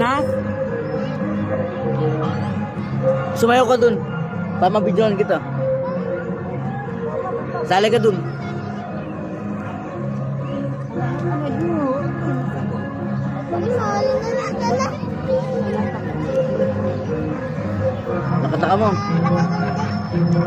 Na? Sumayaw ka dun. Para mabidyoan kita. Sali ka dun. Nakataka mo.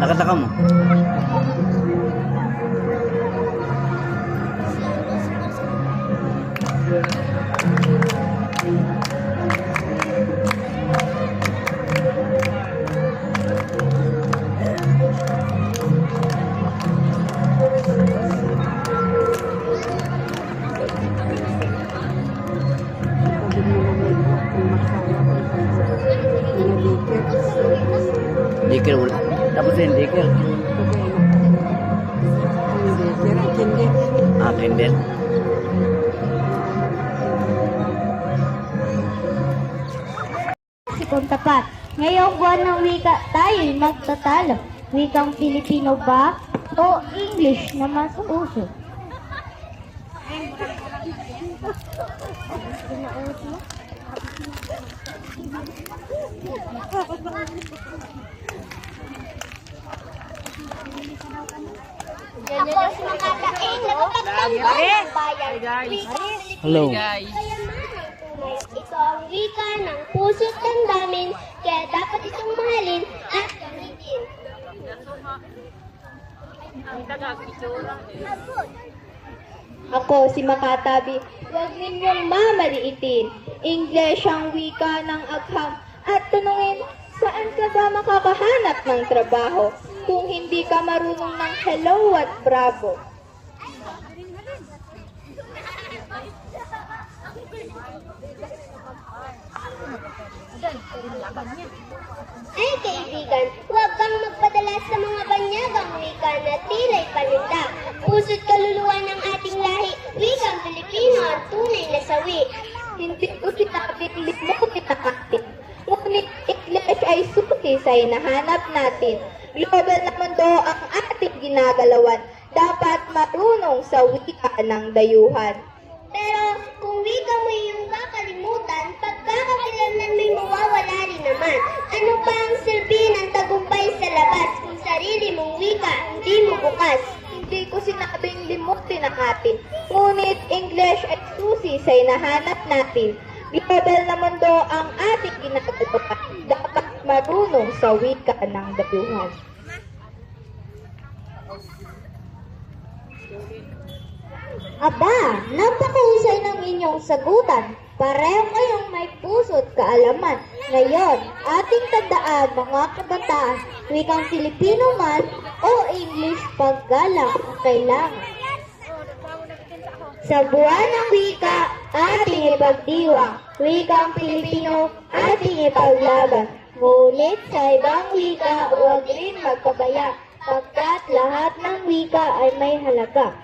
Nakataka mo. Dikir wala. Tapos yun, dikir. Ah, kinder. Sikong tapat. Ngayong buwan ng wika tayo'y magtatalo. Wikang Pilipino ba o English na mas uso? Ako si Makataing, nagtatang bayan. Hello. Ito ang wika ng puso't damdamin, kaya dapat itong mahalin at gamitin. Ako si Makatabi, huwag ninyong mamaliitin. English ang wika ng agham at tanungin, saan ka ba makakahanap ng trabaho kung hindi ka marunong ng hello at bravo? Ay kaibigan, huwag kang magpadala sa mga banyagang wika na tila'y paninda. Puso't kaluluwa ng ating lahi, wikang Pilipino ang tunay na sawi. Hindi ko sinabing limo kinakatin. Ngunit English ay suki sa hinahanap natin. Global na mundo ang ating ginagalawan. Dapat marunong sa wika ng dayuhan. Pero kung wika mo yung kakalimutan, pagkakakilanlan mo'y mawawala rin naman. Ano pa ang silbi ng tagumpay sa labas kung sarili mong wika hindi mo bukas? Hindi ko sinabing limutin ang atin. Ngunit English ay susi sa hinahanap natin. Global na mundo ang ating ginagawa. Dapat marunong sa wika ng dayuhan. Aba, napakahusay ng inyong sagutan. Pareho kayong may puso't kaalaman. Ngayon, ating tandaan mga kabataan, wikang Filipino man o English paggalang ang kailangan. Sa buwan ng wika, ating ipagdiwang. Wikang Pilipino, ating ipaglaban. Ngunit sa ibang wika, huwag rin magpabaya, pagkat lahat ng wika ay may halaga.